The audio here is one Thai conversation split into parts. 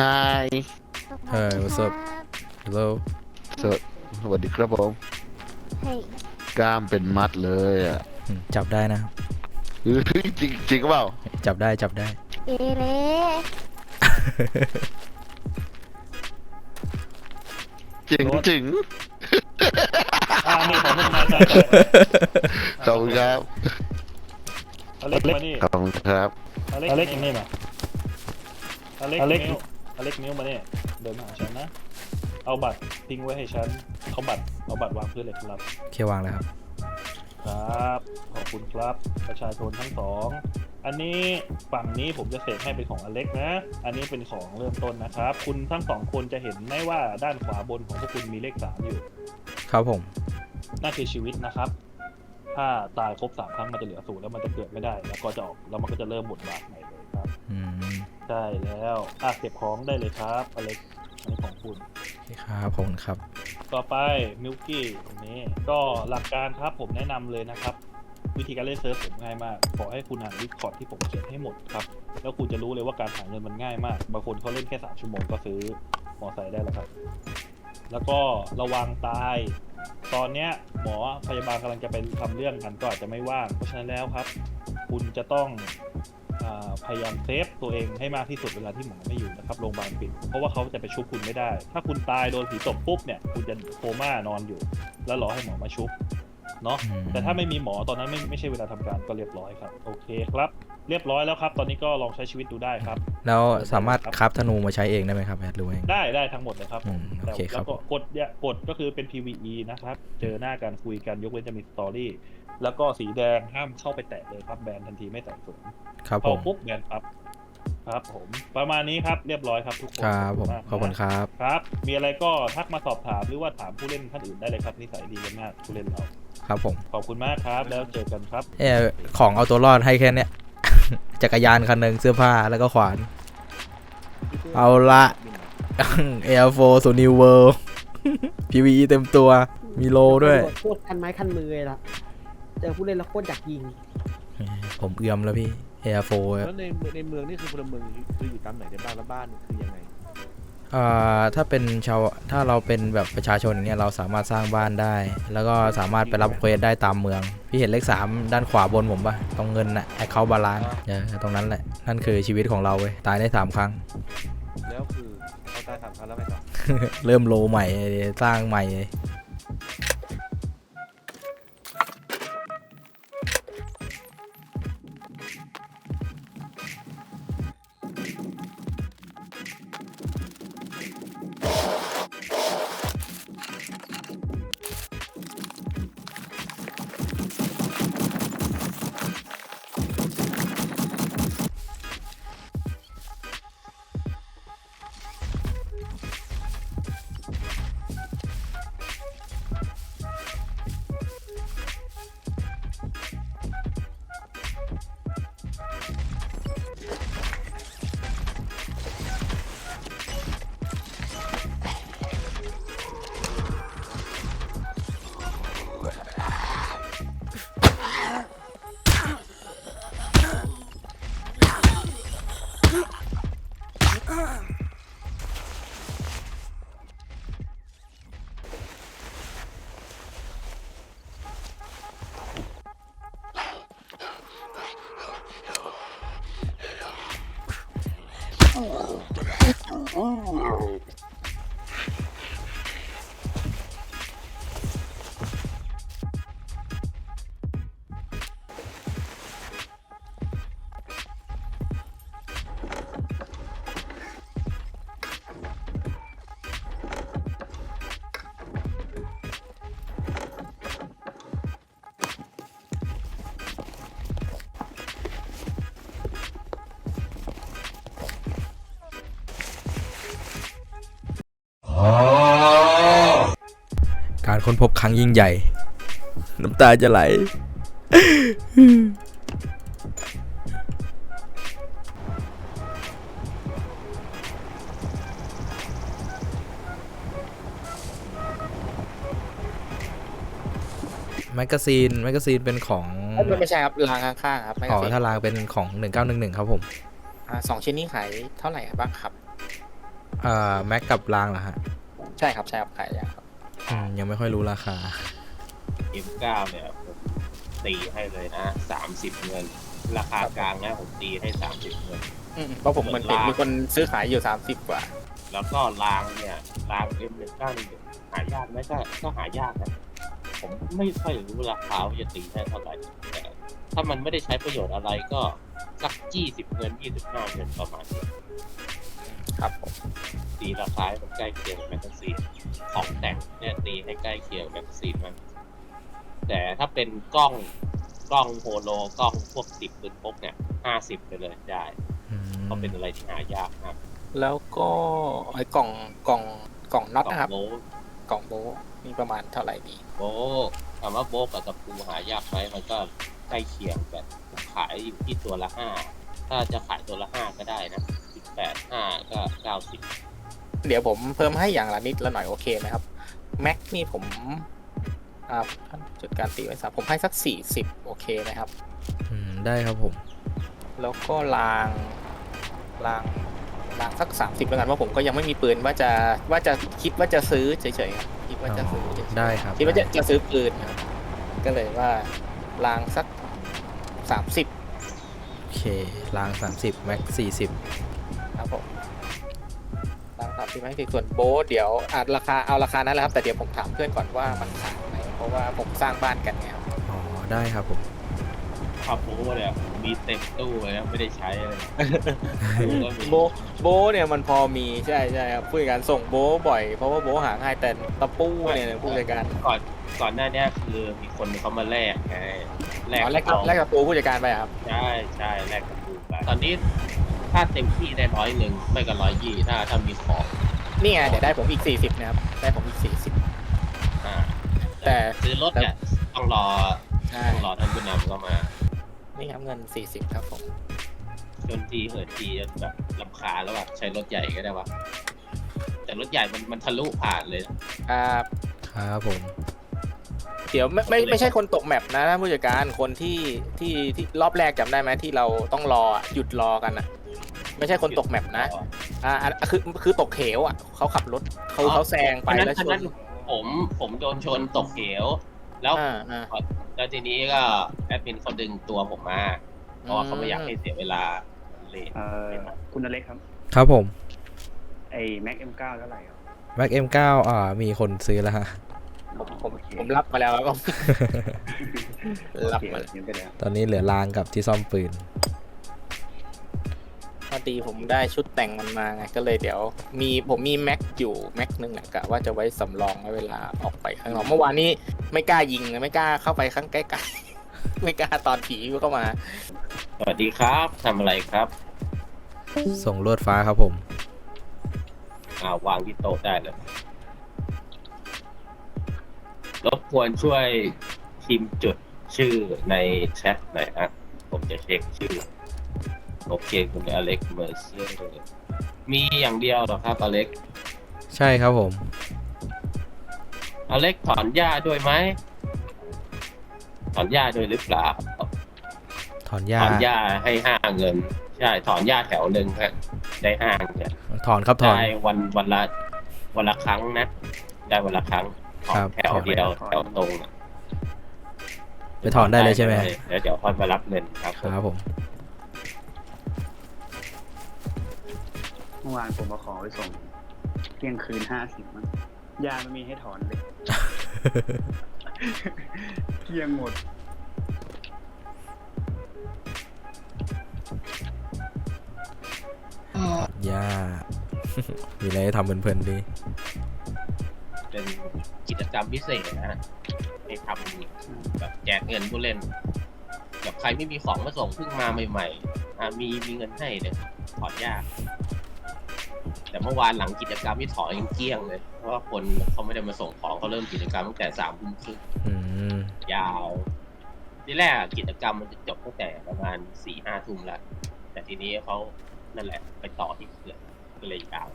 Hi เฮ้ย what's up hello สวัสสวัสดีครับผม เฮ้ยกล้ามเป็นมัดเลยอะอืมจับได้นะ เฮ้ยจริงจริงเปล่า จับได้จับได้ เอเล่จริงจริงอ่านี่ของมึงมาจากขอบคุณครับอเล็กมานี่ขอบคุณครับอเล็กนี่มาอเล็กอเล็กอ เล็กนิ้วมาเนี่ยเดินมาหาฉันนะ เอาบัตรทิ้งไว้ให้ฉันเอาบัตรเอาบัตรวางพื้นเลยครับเคียววางเลยครับ ครับขอบคุณครับประชาชนทั้งสอง อันนี้ฝั่งนี้ผมจะเสกให้เป็นของอเล็กนะ อันนี้เป็นของเริ่มต้นนะครับ คุณทั้งสองคนจะเห็นไหมว่าด้านขวาบนของพวกคุณมีเลขสามอยู่ ครับผม นั่นคือชีวิตนะครับ ถ้าตายครบสามครั้งมันจะเหลือศูนย์แล้วมันจะเกิดไม่ได้ แล้วก็จะออกแล้วมันก็จะเริ่มบทบาทใหม่เลยครับ อืม ใช่แล้วอะเก็บของได้เลยครับอเล็กอันนี้ของคุณโอเคครับขอบคุณครับ ต่อไปมิลกี้ตรงนี้ก็หลักการครับผมแนะนำเลยนะครับ วิธีการเล่นเซิร์ฟผมง่ายมาก ขอให้คุณอ่านรีคอร์ดที่ผมเขียนให้หมดครับ แล้วคุณจะรู้เลยว่าการหาเงินมันง่ายมาก บางคนเขาเล่นแค่สามชั่วโมงก็ซื้อมอไซค์ได้แล้วครับ แล้วก็ระวังตาย ตอนเนี้ยหมอพยาบาลกำลังจะไปทำเรื่องกันก็อาจจะไม่ว่างเพราะฉะนั้นแล้วครับ คุณจะต้องอา พยายามเซฟตัวเองให้มากที่สุดเวลาที่หมอไม่อยู่นะครับโรงพยาบาลปิด เพราะว่าเขาจะไปชุบคุณไม่ได้ ถ้าคุณตายโดนผีตบปุ๊บเนี่ยคุณจะโคม่านอนอยู่ แล้วรอให้หมอมาชุบเนาะอืมแต่ถ้าไม่มีหมอตอนนั้นไม่ไม่ใช่เวลาทำการก็เรียบร้อยครับ โอเคครับ เรียบร้อยแล้วครับ ตอนนี้ก็ลองใช้ชีวิตดูได้ครับ แล้วสามารถคราฟธนูมาใช้เองได้ไหมครับแอดรู้ไหมได้ได้ทั้งหมดเลยครับอืมโอเคครับแล้วก็กฎเนี่ยกฎก็คือเป็น PVE นะครับ เจอหน้ากันคุยกันยกเว้นจะมีสตอรี่ แล้วก็สีแดงห้ามเข้าไปแตะเลยครับแบนทันทีไม่แตะสวนครับผเข้ามปุ๊บแบนครับครับผมประมาณนี้ครับเรียบร้อยครับทุกคนครับผมากขอบคุณครับ ครับ มีอะไรก็ทักมาสอบถามหรือว่าถามผู้เล่นท่านอื่นได้เลยครับนิสัยดีกันมากผู้เล่นเรา ครับผมขอบคุณมากครับ แล้วเจอกันครับ เออของเอาตัวรอดให้แค่เนี้ย จักรยานคันหนึ่งเสื้อผ้าแล้วก็ขวาน เอาละ Air 4สู่ New World PVE เต็มตัวมีโลด้วยโคตรคันไม้คันมือเลยล่ะ เจอผู้เล่นแล้วโคตรอยากยิง ผมเอื้อมแล้วพี่ Air 4แล้วในในเมืองนี่คือพลเมืองคืออยู่ตามไหนได้บ้างแล้วบ้านคือยังไงอ่าถ้าเป็นชาวถ้าเราเป็นแบบประชาชนอย่างเงี้ยเราสามารถสร้างบ้านได้ แล้วก็สามารถไปรับเควสได้ตามเมือง พี่เห็นเลข 3 ด้านขวาบนผมปะตรงเงินน่ะแอคเคาท์บาลานตรงนั้นแหละ นั่นคือชีวิตของเราเว้ยตายได้ 3 ครั้ง แล้วคือเขาตายสามครั้งแล้วไม่ต่อ เริ่มโลใหม่สร้างใหม่การ ค้นพบครั้งยิ่งใหญ่ น้ำตาจะไหล แมกกาซีน แมกกาซีนเป็นของไม่ใช่ครับรางข้างๆครับไม่อ๋อใช่ถ้ารางเป็นของ 1911 ครับผมอ่าสองชิ้นนี้ขายเท่าไหร่บ้างครับ เอ่อแม็กกับรางเหรอฮะ ใช่ครับใช่ครับขายยาครับ อืมยังไม่ค่อยรู้ราคา M9 เนี่ยผมตีให้เลยนะสามสิบเงิน ราคากลางนะผมตีให้สามสิบเงิน อืมเพราะผมเหมือนเห็นมีคนซื้อขายอยู่30กว่า แล้วก็รางเนี่ยราง M19 นี่หายากไหมก็ก็หายากนะผมไม่ค่อยรู้ราคาว่าจะตีให้เท่าไหร่แต่ถ้ามันไม่ได้ใช้ประโยชน์อะไรก็สักยี่สิบเงินยี่สิบห้าเงินประมาณนี้ครับผม ตีราคาให้มันใกล้เคียงกับแมกกาซีนของแต่งเนี่ยตีให้ใกล้เคียงกับแมกกาซีนมัน แต่ถ้าเป็นกล้องกล้องโฮโลกล้องพวกติดปืนพกเนี่ยห้าสิบไปเลยได้อืมเพราะเป็นอะไรที่หายากนะครับแล้วก็ไอ้กล่องกล่องกล่องน็อตกล่องนะครับ โบะกล่องโบะมีประมาณเท่าไหร่ดีโบะคำว่าโบะกับตะปูหายากไหมมันก็ใกล้เคียงกันผมขายอยู่ที่ตัวละห้าถ้าจะขายตัวละห้าก็ได้นะสิบแปดห้าก็เก้าสิบ เดี๋ยวผมเพิ่มให้อย่างละนิดละหน่อยโอเคไหมครับแม็กนี่ผมอ่าท่านจุดการตีไว้สับผมให้สัก40โอเคไหมครับ อืม ได้ครับผม แล้วก็รางรางรางสัก30แล้วกันว่าะผมก็ยังไม่มีปืนว่าจะว่าจะคิดว่าจะซื้อเฉยๆครับคิดว่าจะซื้อเฉยๆได้ครับคิดว่าจะจะซื้อปืนครับก็เลยว่ารางสัก30โอเคราง30แม็ก40ครับผมราง สามสิบให้สิส่วนโบทเดี๋ยวอาจราคาเอาราคานั้นแหละครับ แต่เดี๋ยวผมถามเพื่อนก่อนว่ามันขายไหมเพราะว่าผมสร้างบ้านกันไงครับอ๋อได้ครับผมข้าวโบะเนี่ยมีเต็มตู้เลยนะไม่ได้ใช้เลยโบะก็มีโบโบเนี่ยมันพอมีใช่ใช่ครับผู้จัดการส่งโบบ่อยเพราะว่าโบหาง่ายแต่ตะปูเนี่ยนะผู้จัดการก่อนก่อนหน้าเนี้ยคือมีคนเขามาแลกไงแลกอ๋อแลกกับเอาแลกกับปูผู้จัดการไปอะครับ ใช่ใช่แลกกับปูไปตอนนี้ ถ้าเต็มที่ได้ร้อยหนึ่งไม่ก็ร้อยยี่ถ้าถ้ามีของนี่ไงเดี๋ยวได้ผมอีก 40 นะครับ ได้ผมอีก 40 อ่าแต่ ซื้อรถเนี่ยต้องรอใช่ ต้องรอท่านผู้นำเข้ามานี่ครับเงิน 40 ครับผม จนทีเหินทีจนแบบลำคาญแล้วแบบใช้รถใหญ่ก็ได้วะแต่รถใหญ่มันมันทะลุผ่านเลยนะ อ่า ครับผม เดี๋ยวไม่ไม่ไม่ใช่คนตกแมปนะผู้จัดการคนที่ที่ที่รอบแรกจำได้ไหมที่เราต้องรออะหยุดรอกันอะ ไม่ใช่คนตกแมปนะอ่าอ่าคือคือตกเหวอะเขาขับรถเขาเขาแซงไปอันนั้นแล้วชอันนนั้นผมผมโดนชนตกเหวแล้วอ่าอ่าแล้วทีนี้ก็แอดมินเขาดึงตัวผมมา เพราะว่าเขาไม่อยากให้เสียเวลาเลทเอ่อคุณอเล็กครับ ครับผม ไอ้แม็กเอ็มเก้าเท่าไหร่ครับแม็ก M9 อ่า มีคนซื้อแล้วฮะ ผมผมผมรับมาแล้วแล้วก็รับโอเคมาแล้ว เดี๋ยวไปแล้วตอนนี้เหลือรางกับที่ซ่อมปืนพอ ดีผมได้ชุดแต่งมันมาไงก็เลยเดี๋ยว มีผมมีแม็กอยู่แม็กหนึ่งอะกะว่าจะไว้สำรองไว้เวลาออกไปข้างนอกเมื่อวานนี้ไม่กล้ายิงเลยไม่กล้าเข้าไปข้างใกล้ๆ ไม่กล้าตอนผีเข้ามา สวัสดีครับทำอะไรครับส่งลวดฟ้าครับผม อ่าวางที่โต๊ะได้เลยรบกวนช่วยพิมพ์จุดชื่อในแชทหน่อยฮะผมจะเช็คชื่อ โอเคคุณอเล็กเมอร์เซอร์มีอย่างเดียวเหรอครับอเล็กใช่ครับผม อเล็กถอนหญ้าด้วยไหมถอนหญ้าด้วยหรือเปล่าถอนหญ้าถอนหญ้าให้ห้าเงิน ใช่ถอนหญ้าแถวหนึ่งฮะได้ห้าเงินถอนครับถอนได้วันวันละวันละครั้งนะ ได้วันละครั้งถอครันบแถวเดียวแถวตรงน่ะไปถอนได้เลยใช่ไหมเดี๋ยวเดี๋ยวค่อยมารับเงินครับผมครับผม เมื่อวานผมมาขอไปส่งเที่ยงคืนห้าสิบมั้งยาไม่มีให้ถอนเลย เที่ยงหมดหญ้ามีอะไรให้ทำเพลินๆดี เป็นกิจกรรมพิเศษนะฮะให้ทำแบบแจกเงินผู้เล่น แบบใครไม่มีของมาส่งเพิ่งมาใหม่ ๆ อะมีมีเงินให้เนี่ยถอนยาก แต่เมื่อวานหลังกิจกรรมที่ถอนยังเกลี้ยงเลย เพราะว่าคนเขาไม่ได้มาส่งของเขาเริ่มกิจกรรมตั้งแต่สามทุ่มครึ่งอืมยาวที่แรกอะกิจกรรมมันจะจบตั้งแต่ประมาณสี่ห้าทุ่มแล้ว แต่ทีนี้เขานั่นแหละ ไปต่อที่เขื่อนก็เลยยาว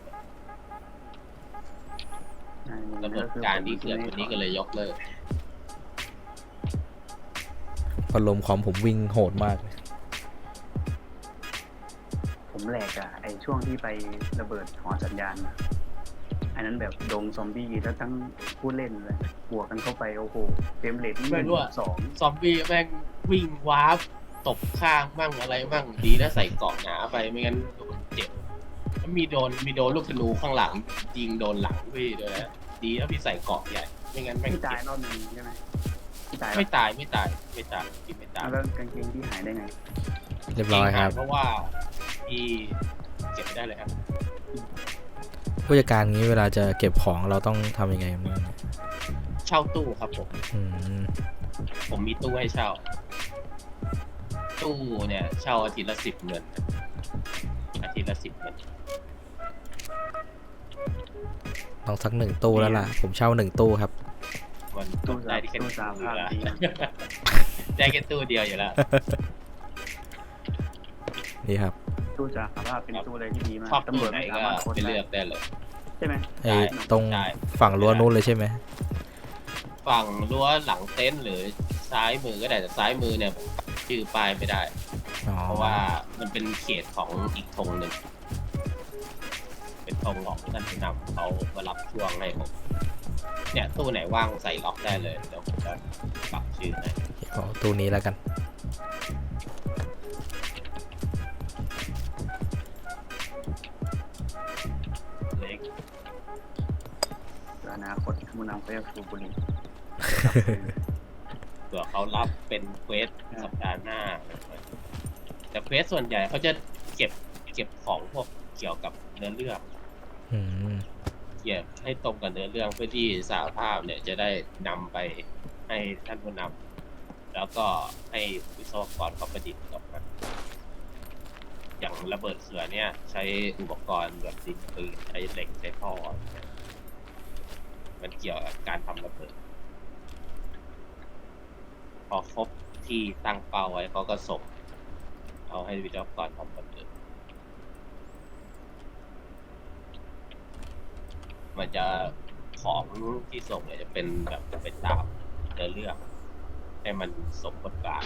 กำหนดการที่เขื่อนวันนี้ก็เลยยกเลิกพัดลมคอมผมวิ่งโหดมากเลย ผผมแหลกอะไอช่วงที่ไประเบิดหอสัญญาณอะอันนั้นแบบดงซอมบี้แล้วทั้งผู้เล่นเลยบวกกันเข้าไปโอ้โหเฟรมเรทนี่ไม่รู้อะ สองซอมบี้แม่งวิ่งวาร์ปตบข้างมั่งอะไรมั่งดีนะใส่เกราะหนาไปไม่งั้นโดนเจ็บแล้วมีโดนมีโดนลูกธนูข้างหลังยิงโดนหลังพี่ด้วยนะดีนะพี่ใส่เกราะใหญ่ไม่งั้นแม่งที่ตายเจ็บรอบนึงใช่ไหมที่ตายไม่ตายไม่ตายไม่ตายพี่ไม่ตายเอาแล้วกางเกงที่หายได้ไงเรียบร้อยครับ เพราะว่า พี่เก็บไม่ได้เลยครับ ผู้จัดการงี้เวลาจะเก็บของเราต้องทำยังไงบ้างเนี่ยเช่าตู้ครับผม อืมผมมีตู้ให้เช่า ตู้เนี่ย เช่าอาทิตย์ละสิบเงินอาทิตย์ละสิบเงินต้องสักหนึ่งตู้แล้วล่ะ ผมเช่าหนึ่งตู้ครับมันตู้ได้แค่ตู้ตู้สามอยู่ภาพแล้วดี ได้แค่ตู้เดียวอยู่แล้ว นี่ครับ ตู้จะหาว่าเป็นตู้อะไรที่ดีมากชอบตำรตู้วจไหนไม่ก็สามารถค้นไปได้เลือกได้เลย ใช่ไหมไอ้ได้ตรงได้ ฝั่งรั้วนู้นเลยใช่ไหมฝั่งรั้วหลังเต็นท์หรือซ้ายมือก็ได้แต่ซ้ายมือเนี่ยผมชื่อป้ายไม่ได้ อ๋อเพราะว่ามันเป็นเขตของอีกธงหนึ่ง เป็นธงของท่านผู้นำเขามารับช่วงให้ผมเนี่ยตู้ไหนว่างใส่ล็อกได้เลยเดี๋ยวผมจะปรับชื่อให้เอาตู้นี้แล้วกัน เล็กอนาคตมูนำเขาจะสูบบุหรี่เผื่อเขารับเป็นเควสสัปดาห์หน้า แต่เควสส่วนใหญ่เขาจะเก็บเก็บของพวกเกี่ยวกับเนื้อเรื่องอืมเกี่ยวให้ตรงกับเนื้อเรื่องเพื่อที่สาภาพเนี่ยจะได้นำไปให้ท่านผู้นำแล้วก็ให้วิศวกรเขาประดิษฐ์ออกมา อย่างระเบิดเสือเนี่ย ใช้อุปกรณ์แบบดินปืนใช้เหล็กใช้ท่อมันเกี่ยวกับการทำระเบิด พอครบที่ตั้งเป้าไว้เขาก็ส่งเอาให้วิศวกรทำระเบิด มันจะของที่ส่งเนี่ยจะเป็นแบบเป็นตามเนื้อเรื่องให้มันสมบทบาท